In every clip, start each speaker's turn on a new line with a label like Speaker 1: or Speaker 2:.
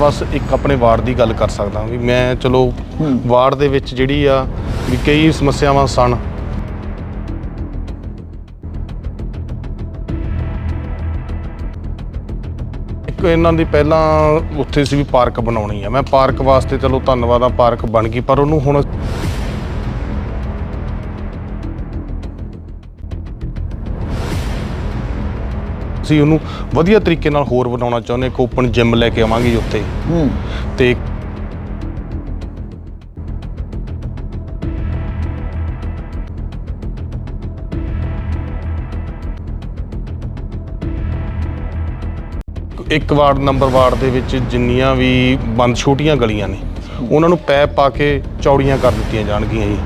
Speaker 1: ਬਸ ਇੱਕ ਆਪਣੇ ਵਾਰਡ ਦੀ ਗੱਲ ਕਰ ਸਕਦਾ ਵੀ ਮੈਂ ਚਲੋ ਵਾਰਡ ਦੇ ਵਿੱਚ ਜਿਹੜੀ ਆ ਵੀ ਕਈ ਸਮੱਸਿਆਵਾਂ ਸਨ। ਇੱਕ ਇਹਨਾਂ ਦੀ ਪਹਿਲਾਂ ਉੱਥੇ ਸੀ ਵੀ ਪਾਰਕ ਬਣਾਉਣੀ ਆ। ਮੈਂ ਪਾਰਕ ਵਾਸਤੇ ਚਲੋ ਧੰਨਵਾਦ ਆ ਪਾਰਕ ਬਣ ਗਈ ਪਰ ਉਹਨੂੰ ਹੁਣ ਅਸੀਂ ਉਹਨੂੰ ਵਧੀਆ ਤਰੀਕੇ ਨਾਲ ਹੋਰ ਬਣਾਉਣਾ ਚਾਹੁੰਦੇ ਇੱਕ ਓਪਨ ਜਿਮ ਲੈ ਕੇ ਆਵਾਂਗੇ ਜੀ ਉੱਥੇ।
Speaker 2: ਹੂੰ।
Speaker 1: ਤੇ ਇੱਕ ਵਾਰਡ ਨੰਬਰ ਵਾਰਡ ਦੇ ਵਿੱਚ ਜਿੰਨੀਆਂ ਵੀ ਬੰਦ ਛੋਟੀਆਂ ਗਲੀਆਂ ਨੇ ਉਹਨਾਂ ਨੂੰ ਪੈਪ ਪਾ ਕੇ ਚੌੜੀਆਂ ਕਰ ਦਿੱਤੀਆਂ ਜਾਣਗੀਆਂ ਜੀ।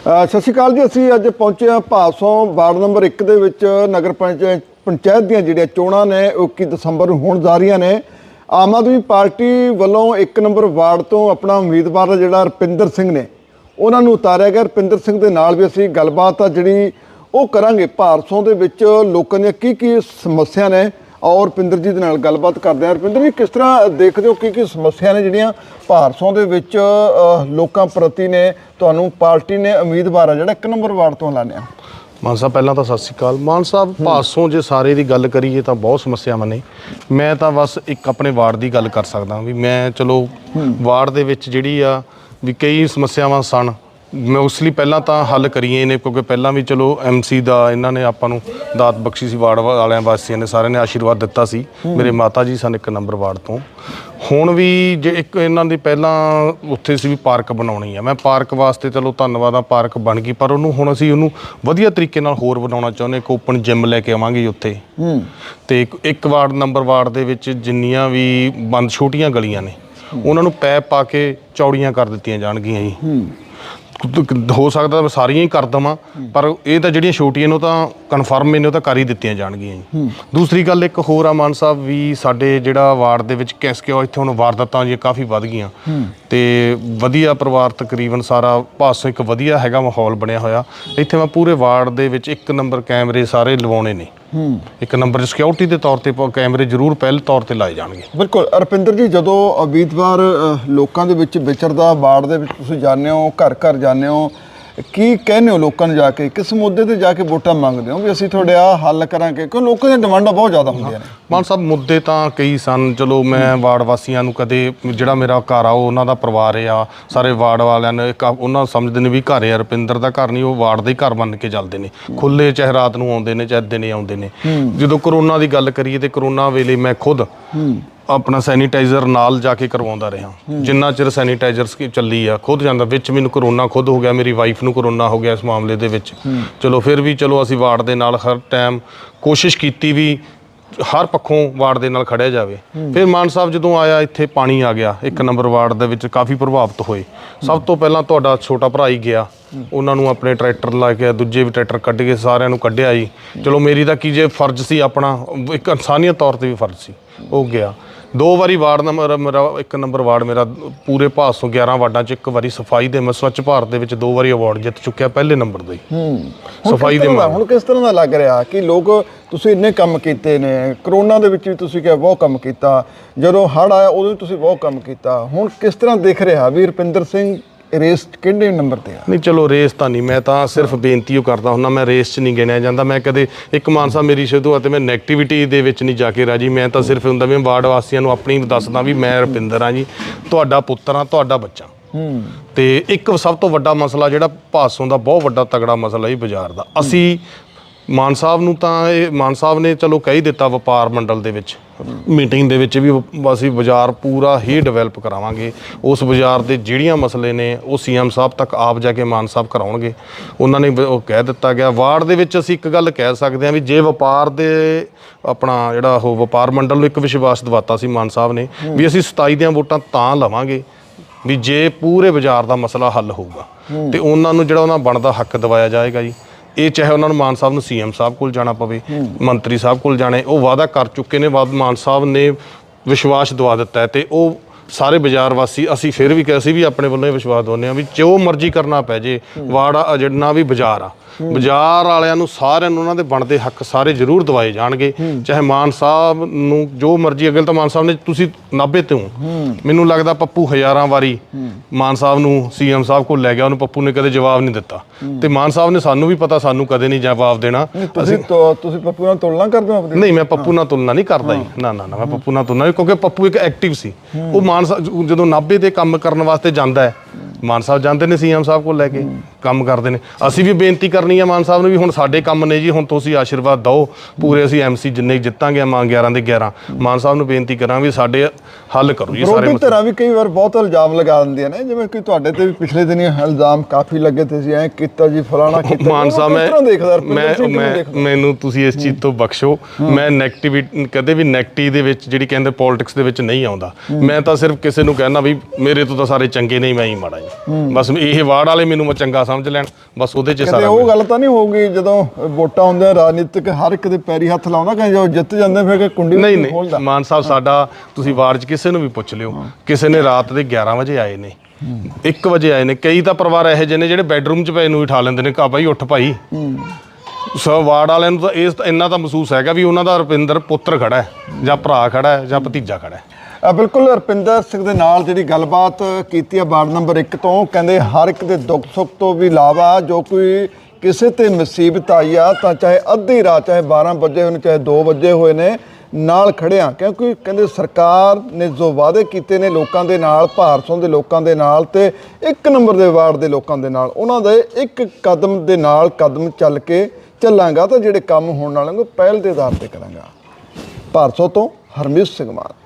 Speaker 2: ਸਤਿ ਸ਼੍ਰੀ ਅਕਾਲ ਜੀ, ਅਸੀਂ ਅੱਜ ਪਹੁੰਚੇ ਹਾਂ ਭਾਸੋਂ ਵਾਰਡ ਨੰਬਰ 1 ਦੇ ਵਿੱਚ, ਨਗਰ ਪੰਚਾਇਤ ਪੰਚਾਇਤ ਦੀਆਂ ਜਿਹੜੀਆਂ ਚੋਣਾਂ ਨੇ, ਉਹ 21 ਦਸੰਬਰ ਨੂੰ ਹੋਣ ਜਾ ਰਹੀਆਂ ਨੇ। ਆਮ ਆਦਮੀ ਪਾਰਟੀ ਵੱਲੋਂ 1 ਨੰਬਰ ਵਾਰਡ ਤੋਂ ਆਪਣਾ ਉਮੀਦਵਾਰ ਜਿਹੜਾ ਰੁਪਿੰਦਰ ਸਿੰਘ ਨੇ, ਉਹਨਾਂ ਨੂੰ ਉਤਾਰਿਆ ਗਿਆ। ਰੁਪਿੰਦਰ ਸਿੰਘ ਦੇ ਨਾਲ ਵੀ ਅਸੀਂ ਗੱਲਬਾਤ ਆ ਜਿਹੜੀ ਉਹ ਕਰਾਂਗੇ ਭਾਰਸੋਂ ਦੇ ਵਿੱਚ, ਲੋਕਾਂ ਦੀਆਂ ਕੀ ਕੀ ਸਮੱਸਿਆ ਨੇ। ਔਰ ਰੁਪਿੰਦਰ ਜੀ ਦੇ ਨਾਲ ਗੱਲਬਾਤ ਕਰਦੇ ਹਾਂ। ਰੁਪਿੰਦਰ ਜੀ ਕਿਸ ਤਰ੍ਹਾਂ ਦੇਖਦੇ ਹੋ ਕੀ ਕੀ ਸਮੱਸਿਆ ਨੇ ਜਿਹੜੀਆਂ ਭਾਰਸੋਂ ਦੇ ਵਿੱਚ ਲੋਕਾਂ ਪ੍ਰਤੀ ਨੇ ਤੁਹਾਨੂੰ ਪਾਰਟੀ ਨੇ ਉਮੀਦਵਾਰ ਆ ਜਿਹੜਾ ਇੱਕ ਨੰਬਰ ਵਾਰਡ ਤੋਂ ਲਾਣਿਆ
Speaker 1: ਮਾਨ ਸਾਹਿਬ ਪਹਿਲਾਂ ਤਾਂ ਸਤਿ ਸ਼੍ਰੀ ਅਕਾਲ। ਮਾਨ ਸਾਹਿਬ ਭਾਸੋਂ ਜੇ ਸਾਰੇ ਦੀ ਗੱਲ ਕਰੀਏ ਤਾਂ ਬਹੁਤ ਸਮੱਸਿਆਵਾਂ ਨੇ। ਮੈਂ ਤਾਂ ਬਸ ਇੱਕ ਆਪਣੇ ਵਾਰਡ ਦੀ ਗੱਲ ਕਰ ਸਕਦਾ ਵੀ ਮੈਂ ਚਲੋ ਵਾਰਡ ਦੇ ਵਿੱਚ ਜਿਹੜੀ ਆ ਵੀ ਕਈ ਸਮੱਸਿਆਵਾਂ ਸਨ। ਮੈਂ ਉਸ ਲਈ ਪਹਿਲਾਂ ਤਾਂ ਹੱਲ ਕਰੀਏ ਨੇ ਕਿਉਂਕਿ ਪਹਿਲਾਂ ਵੀ ਚਲੋ ਐਮਸੀ ਦਾ ਇਹਨਾਂ ਨੇ ਆਪਾਂ ਨੂੰ ਦਾਤ ਬਖਸ਼ੀ ਸੀ ਵਾਰਡ ਵਾਲਿਆਂ ਵਾਸੀਆਂ ਨੇ ਸਾਰਿਆਂ ਨੇ ਆਸ਼ੀਰਵਾਦ ਦਿੱਤਾ ਸੀ। ਮੇਰੇ ਮਾਤਾ ਜੀ ਸਨ ਇੱਕ ਨੰਬਰ ਵਾਰਡ ਤੋਂ। ਹੁਣ ਵੀ ਜੇ ਇੱਕ ਇਹਨਾਂ ਦੀ ਪਹਿਲਾਂ ਉੱਥੇ ਸੀ ਵੀ ਪਾਰਕ ਬਣਾਉਣੀ ਆ। ਮੈਂ ਪਾਰਕ ਵਾਸਤੇ ਚਲੋ ਧੰਨਵਾਦ ਆ ਪਾਰਕ ਬਣ ਗਈ ਪਰ ਉਹਨੂੰ ਹੁਣ ਅਸੀਂ ਉਹਨੂੰ ਵਧੀਆ ਤਰੀਕੇ ਨਾਲ ਹੋਰ ਬਣਾਉਣਾ ਚਾਹੁੰਦੇ ਇੱਕ ਓਪਨ ਜਿਮ ਲੈ ਕੇ ਆਵਾਂਗੇ ਉੱਥੇ। ਤੇ ਇੱਕ- ਵਾਰਡ ਨੰਬਰ ਵਾਰਡ ਦੇ ਵਿੱਚ ਜਿੰਨੀਆਂ ਵੀ ਬੰਦ ਛੋਟੀਆਂ ਗਲੀਆਂ ਨੇ ਉਹਨਾਂ ਨੂੰ ਪੈਪ ਪਾ ਕੇ ਚੌੜੀਆਂ ਕਰ ਦਿੱਤੀਆਂ ਜਾਣਗੀਆਂ ਜੀ। ਹੋ ਸਕਦਾ ਮੈਂ ਸਾਰੀਆਂ ਹੀ ਕਰ ਦਵਾਂ ਪਰ ਇਹ ਤਾਂ ਜਿਹੜੀਆਂ ਛੋਟੀਆਂ ਨੇ ਉਹ ਤਾਂ ਕਨਫਰਮ ਨੇ ਉਹ ਤਾਂ ਕਰ ਹੀ ਦਿੱਤੀਆਂ ਜਾਣਗੀਆਂ ਜੀ। ਦੂਸਰੀ ਗੱਲ ਇੱਕ ਹੋਰ ਆ ਮਾਨ ਸਾਹਿਬ ਵੀ ਸਾਡੇ ਜਿਹੜਾ ਵਾਰਡ ਦੇ ਵਿੱਚ ਕਿਸ ਕਿਉਂ ਇੱਥੇ ਹੁਣ ਵਾਰਦਾਤਾਂ ਜੀ ਕਾਫੀ ਵੱਧ ਗਈਆਂ। ਤੇ ਵਧੀਆ ਪਰਿਵਾਰ ਤਕਰੀਬਨ ਸਾਰਾ ਪਾਸੋਂ ਇੱਕ ਵਧੀਆ ਹੈਗਾ ਮਾਹੌਲ ਬਣਿਆ ਹੋਇਆ। ਇੱਥੇ ਮੈਂ ਪੂਰੇ ਵਾਰਡ ਦੇ ਵਿੱਚ ਇੱਕ ਨੰਬਰ ਕੈਮਰੇ ਸਾਰੇ ਲਵਾਉਣੇ ਨੇ।
Speaker 2: ਹੂੰ।
Speaker 1: ਇੱਕ ਨੰਬਰ ਸਿਕਿਉਰਿਟੀ ਦੇ ਤੌਰ ਤੇ ਕੈਮਰੇ ਜ਼ਰੂਰ ਪਹਿਲ ਤੌਰ ਤੇ ਲਾਏ ਜਾਣਗੇ।
Speaker 2: ਬਿਲਕੁਲ। ਰੁਪਿੰਦਰ ਜੀ ਜਦੋਂ ਉਮੀਦਵਾਰ ਅ, ਲੋਕਾਂ ਦੇ ਵਿੱਚ ਵਿਚਰਦਾ ਵਾਰਡ ਦੇ ਵਿੱਚ ਤੁਸੀਂ ਜਾਂਦੇ ਹੋ ਘਰ ਘਰ ਜਾਂਦੇ ਹੋ ਕੀ ਕਹਿੰਦੇ ਹੋ ਲੋਕਾਂ ਨੂੰ ਜਾ ਕੇ? ਕਿਸ ਮੁੱਦੇ ਤੇ ਜਾ ਕੇ ਵੋਟਾਂ ਮੰਗਦੇ ਹੋ? ਵੀ ਅਸੀਂ ਤੁਹਾਡੇ ਆ ਹੱਲ ਕਰਾਂਗੇ? ਕਿਉਂ ਲੋਕਾਂ ਦੀਆਂ ਡਿਮਾਂਡਾਂ ਬਹੁਤ ਜ਼ਿਆਦਾ ਹੁੰਦੀਆਂ ਨੇ।
Speaker 1: ਮਾਨ ਸਾਹਿਬ ਮੁੱਦੇ ਤਾਂ ਕਈ ਸਨ। ਚਲੋ ਮੈਂ ਵਾਰਡ ਵਾਸੀਆਂ ਨੂੰ ਕਦੇ ਜਿਹੜਾ ਮੇਰਾ ਘਰ ਆ ਉਹ ਉਹਨਾਂ ਦਾ ਪਰਿਵਾਰ ਆ। ਸਾਰੇ ਵਾਰਡ ਵਾਲਿਆਂ ਨੇ ਇੱਕ ਉਹਨਾਂ ਸਮਝਦੇ ਨੇ ਵੀ ਘਰ ਆ ਰੁਪਿੰਦਰ ਦਾ ਘਰ ਨਹੀਂ ਉਹ ਵਾਰਡ ਦਾ ਘਰ ਮੰਨ ਕੇ ਚੱਲਦੇ ਨੇ। ਖੁੱਲੇ ਚਾਹੇ ਰਾਤ ਨੂੰ ਆਉਂਦੇ ਨੇ ਚਾਹੇ ਦਿਨੇ ਆਉਂਦੇ ਨੇ। ਜਦੋਂ ਕਰੋਨਾ ਦੀ ਗੱਲ ਕਰੀਏ ਤੇ ਕਰੋਨਾ ਵੇਲੇ ਮੈਂ ਖੁਦ ਆਪਣਾ ਸੈਨੀਟਾਈਜ਼ਰ ਨਾਲ ਜਾ ਕੇ ਕਰਵਾਉਂਦਾ ਰਿਹਾ। ਜਿੰਨਾ ਚਿਰ ਸੈਨੀਟਾਈਜ਼ਰ ਸਕੀਮ ਚੱਲੀ ਆ ਖੁਦ ਜਾਂਦਾ। ਵਿੱਚ ਮੈਨੂੰ ਕਰੋਨਾ ਖੁਦ ਹੋ ਗਿਆ ਮੇਰੀ ਵਾਈਫ ਨੂੰ ਕਰੋਨਾ ਹੋ ਗਿਆ ਇਸ ਮਾਮਲੇ ਦੇ ਵਿੱਚ। ਚਲੋ ਫਿਰ ਵੀ ਚਲੋ ਅਸੀਂ ਵਾਰਡ ਦੇ ਨਾਲ ਹਰ ਟਾਈਮ ਕੋਸ਼ਿਸ਼ ਕੀਤੀ ਵੀ ਹਰ ਪੱਖੋਂ ਵਾਰਡ ਦੇ ਨਾਲ ਖੜਿਆ ਜਾਵੇ। ਫਿਰ ਮਾਨ ਸਾਹਿਬ ਜਦੋਂ ਆਇਆ ਇੱਥੇ ਪਾਣੀ ਆ ਗਿਆ ਇੱਕ ਨੰਬਰ ਵਾਰਡ ਦੇ ਵਿੱਚ ਕਾਫੀ ਪ੍ਰਭਾਵਿਤ ਹੋਏ। ਸਭ ਤੋਂ ਪਹਿਲਾਂ ਤੁਹਾਡਾ ਛੋਟਾ ਭਰਾ ਹੀ ਗਿਆ। ਉਹਨਾਂ ਨੂੰ ਆਪਣੇ ਟਰੈਕਟਰ ਲਾ ਕੇ ਦੂਜੇ ਵੀ ਟਰੈਕਟਰ ਕੱਢ ਕੇ ਸਾਰਿਆਂ ਨੂੰ ਕੱਢਿਆ ਜੀ। ਚਲੋ ਮੇਰੀ ਤਾਂ ਕੀ ਜੇ ਫਰਜ਼ ਸੀ ਆਪਣਾ ਇੱਕ ਇਨਸਾਨੀਅਤ ਤੌਰ ਤੇ ਵੀ ਫਰਜ਼ ਸੀ। ਉਹ ਗਿਆ। ਦੋ ਵਾਰੀ ਵਾਰਡ ਨੰਬਰ ਮੇਰਾ ਇੱਕ ਨੰਬਰ ਵਾਰਡ ਮੇਰਾ ਪੂਰੇ ਭਾਰਤ ਤੋਂ 11 ਵਾਰਡਾਂ ਚ ਇੱਕ ਵਾਰੀ ਸਫ਼ਾਈ ਦੇ ਮੈਂ ਸਵੱਛ ਭਾਰਤ ਦੇ ਵਿੱਚ ਦੋ ਵਾਰੀ ਅਵਾਰਡ ਜਿੱਤ ਚੁੱਕਿਆ ਪਹਿਲੇ ਨੰਬਰ ਦਾ ਹੀ। ਸਫ਼ਾਈ ਦੇ ਮਾਮਲੇ
Speaker 2: ਹੁਣ ਕਿਸ ਤਰ੍ਹਾਂ ਦਾ ਲੱਗ ਰਿਹਾ ਕਿ ਲੋਕ ਤੁਸੀਂ ਇੰਨੇ ਕੰਮ ਕੀਤੇ ਨੇ ਕਰੋਨਾ ਦੇ ਵਿੱਚ ਵੀ ਤੁਸੀਂ ਕਿਹਾ ਬਹੁਤ ਕੰਮ ਕੀਤਾ ਜਦੋਂ ਹੜ੍ਹ ਆਇਆ ਉਦੋਂ ਵੀ ਤੁਸੀਂ ਬਹੁਤ ਕੰਮ ਕੀਤਾ ਹੁਣ ਕਿਸ ਤਰ੍ਹਾਂ ਦਿਖ ਰਿਹਾ? ਵੀ ਰੁਪਿੰਦਰ ਸਿੰਘ ਰੇਸ ਕਿਹੜੇ ਨੰਬਰ ਤੇ ਆ?
Speaker 1: ਨਹੀਂ ਚਲੋ ਰੇਸ ਤਾਂ ਨਹੀਂ ਮੈਂ ਤਾਂ ਸਿਰਫ ਬੇਨਤੀ ਉਹ ਕਰਦਾ ਹੁੰਦਾ ਮੈਂ ਰੇਸ 'ਚ ਨਹੀਂ ਗਿਣਿਆ ਜਾਂਦਾ ਮੈਂ ਕਦੇ ਇੱਕ ਮਾਨਸਾ ਮੇਰੀ ਸ਼ੁਰੂਆਤ ਤੇ ਮੈਂ ਨੈਗੇਟਿਵਿਟੀ ਦੇ ਵਿੱਚ ਨਹੀਂ ਜਾ ਕੇ ਰਾਜੀ ਮੈਂ ਤਾਂ ਸਿਰਫ ਹੁੰਦਾ ਵੀ ਵਾਰਡ ਵਾਸੀਆਂ ਨੂੰ ਆਪਣੀ ਦੱਸਦਾ ਵੀ ਮੈਂ ਰੁਪਿੰਦਰ ਹਾਂ ਜੀ ਤੁਹਾਡਾ ਪੁੱਤਰ ਹਾਂ ਤੁਹਾਡਾ ਬੱਚਾ।
Speaker 2: ਹੂੰ।
Speaker 1: ਤੇ ਇੱਕ ਸਭ ਤੋਂ ਵੱਡਾ ਮਸਲਾ ਜਿਹੜਾ ਭਾਸੋਂ ਦਾ ਬਹੁਤ ਵੱਡਾ ਤਗੜਾ ਮਸਲਾ ਹੀ ਬਾਜ਼ਾਰ ਦਾ ਅਸੀਂ ਮਾਨ ਸਾਹਿਬ ਨੂੰ ਤਾਂ ਇਹ ਮਾਨ ਸਾਹਿਬ ਨੇ ਚਲੋ ਕਹਿ ਹੀ ਦਿੱਤਾ ਵਪਾਰ ਮੰਡਲ ਦੇ ਵਿੱਚ, ਮੀਟਿੰਗ ਦੇ ਵਿੱਚ ਵੀ ਅਸੀਂ ਬਾਜ਼ਾਰ ਪੂਰਾ ਹੀ ਡਿਵੈਲਪ ਕਰਾਵਾਂਗੇ। ਉਸ ਬਾਜ਼ਾਰ ਦੇ ਜਿਹੜੀਆਂ ਮਸਲੇ ਨੇ, ਉਹ ਸੀਐਮ ਸਾਹਿਬ ਤੱਕ ਆਪ ਜਾ ਕੇ ਮਾਨ ਸਾਹਿਬ ਕਰਾਉਣਗੇ। ਉਹਨਾਂ ਨੇ ਉਹ ਕਹਿ ਦਿੱਤਾ ਗਿਆ, ਵਾਰਡ ਦੇ ਵਿੱਚ ਅਸੀਂ ਇੱਕ ਗੱਲ ਕਹਿ ਸਕਦੇ ਹਾਂ ਵੀ ਜੇ ਵਪਾਰ ਦੇ ਆਪਣਾ ਜਿਹੜਾ ਉਹ ਵਪਾਰ ਮੰਡਲ ਨੂੰ ਇੱਕ ਵਿਸ਼ਵਾਸ ਦਿਵਾਤਾ ਸੀ ਮਾਨ ਸਾਹਿਬ ਨੇ, ਵੀ ਅਸੀਂ 27 ਦੀਆਂ ਵੋਟਾਂ ਤਾਂ ਲਵਾਂਗੇ ਵੀ ਜੇ ਪੂਰੇ ਬਾਜ਼ਾਰ ਦਾ ਮਸਲਾ ਹੱਲ ਹੋਊਗਾ। ਤੇ ਉਹਨਾਂ ਨੂੰ ਜਿਹੜਾ ਉਹਨਾਂ ਬਣਦਾ ਹੱਕ ਦਿਵਾਇਆ ਜਾਏਗਾ ਜੀ। ਇਹ ਚਾਹੇ ਉਹਨਾਂ ਨੂੰ ਮਾਨ ਸਾਹਿਬ ਨੂੰ ਸੀਐਮ ਸਾਹਿਬ ਕੋਲ ਜਾਣਾ ਪਵੇ, ਮੰਤਰੀ ਸਾਹਿਬ ਕੋਲ ਜਾਣੇ ਉਹ ਵਾਅਦਾ ਕਰ ਚੁੱਕੇ ਨੇ ਬਾਦ ਮਾਨ ਸਾਹਿਬ ਨੇ ਵਿਸ਼ਵਾਸ ਦਵਾ ਦਿੱਤਾ ਹੈ ਤੇ ਉਹ ਸਾਰੇ ਬਾਜ਼ਾਰ ਵਾਸੀ ਅਸੀਂ ਫਿਰ ਵੀ ਅਸੀਂ ਵੀ ਆਪਣੇ ਵੱਲੋਂ ਇਹ ਵਿਸ਼ਵਾਸ ਦਵਾਉਂਦੇ ਆ ਵੀ ਜੋ ਮਰਜ਼ੀ ਕਰਨਾ ਪੈ ਜੇ ਆ ਜਿੰਨਾ ਵੀ ਬਾਜ਼ਾਰ ਆ। ਬਾਜ਼ਾਰ ਵਾਲਿਆਂ ਨੂੰ ਸਾਰਿਆਂ ਨੂੰ ਉਹਨਾਂ ਦੇ ਬਣਦੇ ਹੱਕ ਸਾਰੇ ਜ਼ਰੂਰ ਦਵਾਏ ਜਾਣਗੇ। ਚਾਹੇ ਮਾਨ ਸਾਹਿਬ ਨੂੰ ਜੋ ਮਰਜ਼ੀ ਅਗਲ ਤਾਂ ਮਾਨ ਸਾਹਿਬ ਨੇ ਤੁਸੀਂ ਨਾਭੇ ਤੇ। ਹੋ ਮੈਨੂੰ ਲੱਗਦਾ ਪੱਪੂ ਹਜ਼ਾਰਾਂ ਵਾਰੀ ਮਾਨ ਸਾਹਿਬ ਨੂੰ ਸੀਐਮ ਸਾਹਿਬ ਕੋਲ ਲੈ ਗਿਆ ਉਹਨੂੰ ਪੱਪੂ ਨੇ ਕਦੇ ਜਵਾਬ ਨਹੀਂ ਦਿੱਤਾ। ਤੇ ਮਾਨ ਸਾਹਿਬ ਨੇ ਸਾਨੂੰ ਵੀ ਪਤਾ ਸਾਨੂੰ ਕਦੇ ਨਹੀਂ ਜਵਾਬ ਦੇਣਾ।
Speaker 2: ਤੁਸੀਂ ਤੁਸੀਂ ਪੱਪੂ ਨਾਲ ਤੁਲਨਾ ਕਰਦੇ ਹੋ ਆਪਣੀ?
Speaker 1: ਨਹੀਂ ਮੈਂ ਪੱਪੂ ਨਾਲ ਤੁਲਨਾ ਨਹੀਂ ਕਰਦਾ ਜੀ। ਨਾ ਨਾ ਨਾ ਮੈਂ ਪੱਪੂ ਨਾਲ ਤੁਲਨਾ ਨਹੀਂ ਕਿਉਂਕਿ ਪੱਪੂ ਇੱਕ ਐਕਟਿਵ ਸੀ। ਉਹ ਮਾਨ ਸਾਹਿਬ ਜਦੋਂ ਨਾਭੇ ਤੇ ਕੰਮ ਕਰਨ ਵਾਸਤੇ ਜਾਂਦਾ ਹੈ ਮਾਨ ਸਾਹਿਬ ਜਾਂਦੇ ਨੇ ਸੀਐਮ ਸਾਹਿਬ ਕੋਲ ਲੈ ਕੇ ਕੰਮ ਕਰਦੇ ਨੇ। ਅਸੀਂ ਵੀ ਬੇਨਤੀ ਕਰਨੀ ਹੈ ਮਾਨ ਸਾਹਿਬ ਨੂੰ ਵੀ ਹੁਣ ਸਾਡੇ ਕੰਮ ਨੇ ਜੀ ਹੁਣ ਤੁਸੀਂ ਆਸ਼ੀਰਵਾਦ ਦਿਓ। ਪੂਰੇ ਅਸੀਂ ਐਮਸੀ ਜਿੰਨੇ ਜਿੱਤਾਂਗੇ ਮਾਂ 11 ਦੇ 11 ਮਾਨ ਸਾਹਿਬ ਨੂੰ ਬੇਨਤੀ ਕਰਾਂ ਵੀ ਸਾਡੇ ਹੱਲ ਕਰੋ ਜੀ ਸਾਰੇ ਮਸਲੇ।
Speaker 2: ਧਿਰਾਂ ਵੀ ਕਈ ਵਾਰ ਬਹੁਤ ਇਲਜ਼ਾਮ ਲਗਾ ਦਿੰਦੀਆਂ ਨੇ ਜਿਵੇਂ ਕਿ ਤੁਹਾਡੇ ਤੇ ਵੀ ਪਿਛਲੇ ਦਿਨੀ ਇਲਜ਼ਾਮ ਕਾਫੀ ਲੱਗੇ ਤੇ ਸੀ ਐ ਕੀਤਾ ਜੀ ਫਲਾਣਾ ਕੀਤਾ
Speaker 1: ਮਾਨ। ਸਾਹਿਬ ਮੈਂ ਮੈਂ? ਮੈਨੂੰ ਤੁਸੀਂ ਇਸ ਚੀਜ਼ ਤੋਂ ਬਖਸ਼ੋ। ਮੈਂ ਨੈਗੇਟਿਵਿਟੀ ਕਦੇ ਵੀ ਨੈਗੇਟਿਵ ਦੇ ਵਿੱਚ ਜਿਹੜੀ ਕਹਿੰਦੇ ਪੋਲਿਟਿਕਸ ਦੇ ਵਿੱਚ ਨਹੀਂ ਆਉਂਦਾ। ਮੈਂ ਤਾਂ ਸਿਰਫ ਕਿਸੇ ਨੂੰ ਕਹਿਣਾ ਵੀ ਮੇਰੇ ਤੋਂ ਤਾਂ ਸਾਰੇ ਚੰਗੇ ਨਹੀਂ ਮੈਂ ਹੀ ਮਾੜਾ ਬਸ ਇਹ ਵਾਰਡ ਵਾਲੇ ਮੈਨੂੰ ਮੈਂ ਚੰਗਾ ਸਮਝ ਲੈਣ ਬਸ ਉਹਦੇ 'ਚ ਸਾਰਾ
Speaker 2: ਉਹ ਗੱਲ ਤਾਂ ਨਹੀਂ ਹੋਊਗੀ ਜਦੋਂ ਵੋਟਾਂ ਹੁੰਦੀਆਂ ਰਾਜਨੀਤਿਕ ਹਰ ਇੱਕ ਦੇ ਪੈਰੀ ਹੱਥ ਲਾਉਣਾ ਕਿ ਜਦੋਂ ਜਿੱਤ ਜਾਂਦੇ ਫਿਰ ਕੁੰਡੀ
Speaker 1: ਨਹੀਂ ਨਹੀਂ ਮਾਨ ਸਾਹਿਬ ਸਾਡਾ ਤੁਸੀਂ ਵਾਰਡ 'ਚ ਕਿਸੇ ਨੂੰ ਵੀ ਪੁੱਛ ਲਿਓ ਕਿਸੇ ਨੇ ਰਾਤ ਦੇ 11 ਵਜੇ ਆਏ ਨੇ 1 ਵਜੇ ਆਏ ਨੇ ਕਈ ਤਾਂ ਪਰਿਵਾਰ ਇਹੋ ਜਿਹੇ ਨੇ ਜਿਹੜੇ ਬੈੱਡਰੂਮ 'ਚ ਪਏ ਨੂੰ ਹੀ ਉਠਾ ਲੈਂਦੇ ਨੇ ਕਾ ਭਾਈ ਉੱਠ ਭਾਈ। ਸੋ ਵਾਰਡ ਵਾਲਿਆਂ ਨੂੰ ਤਾਂ ਇਸ ਇੰਨਾ ਤਾਂ ਮਹਿਸੂਸ ਹੈਗਾ ਵੀ ਉਹਨਾਂ ਦਾ ਰੁਪਿੰਦਰ ਪੁੱਤਰ ਖੜਾ ਹੈ ਜਾਂ ਭਰਾ ਖੜਾ ਹੈ ਜਾਂ ਭਤੀਜਾ ਖੜਾ ਹੈ।
Speaker 2: ਬਿਲਕੁਲ ਰਪਿੰਦਰ ਸਿੰਘ ਦੇ ਨਾਲ ਜਿਹੜੀ ਗੱਲਬਾਤ ਕੀਤੀ ਆ ਵਾਰਡ ਨੰਬਰ 1 ਤੋਂ, ਕਹਿੰਦੇ ਹਰ ਇੱਕ ਦੇ ਦੁੱਖ ਸੁੱਖ ਤੋਂ ਵੀ ਇਲਾਵਾ ਜੋ ਕੋਈ ਕਿਸੇ ਤੇ ਮੁਸੀਬਤ ਆਈ ਆ, ਤਾਂ ਚਾਹੇ ਅੱਧੀ ਰਾਤ, ਚਾਹੇ 12 ਵਜੇ ਹੋਣ ਚਾਹੇ 2 ਵਜੇ ਹੋਏ ਨੇ, ਨਾਲ ਖੜਿਆ ਕਿਉਂਕਿ ਕਹਿੰਦੇ ਸਰਕਾਰ ਨੇ ਜੋ ਵਾਅਦੇ ਕੀਤੇ ਨੇ ਲੋਕਾਂ ਦੇ ਨਾਲ, ਭਾਰਤੋਂ ਦੇ ਲੋਕਾਂ ਦੇ ਨਾਲ ਤੇ ਇੱਕ ਨੰਬਰ ਦੇ ਵਾਰਡ ਦੇ ਲੋਕਾਂ ਦੇ ਨਾਲ, ਉਹਨਾਂ ਦੇ ਇੱਕ ਕਦਮ ਦੇ ਨਾਲ ਕਦਮ ਚੱਲ ਕੇ ਚੱਲਾਂਗਾ ਤਾਂ ਜਿਹੜੇ ਕੰਮ ਹੋਣ ਵਾਲੇ ਨੇ ਉਹ ਪਹਿਲ ਦੇ ਆਧਾਰ ਤੇ ਕਰਾਂਗਾ। ਭਾਰਤੋਂ ਤੋਂ ਹਰਮੀਤ ਸਿੰਘ ਮਾਨ।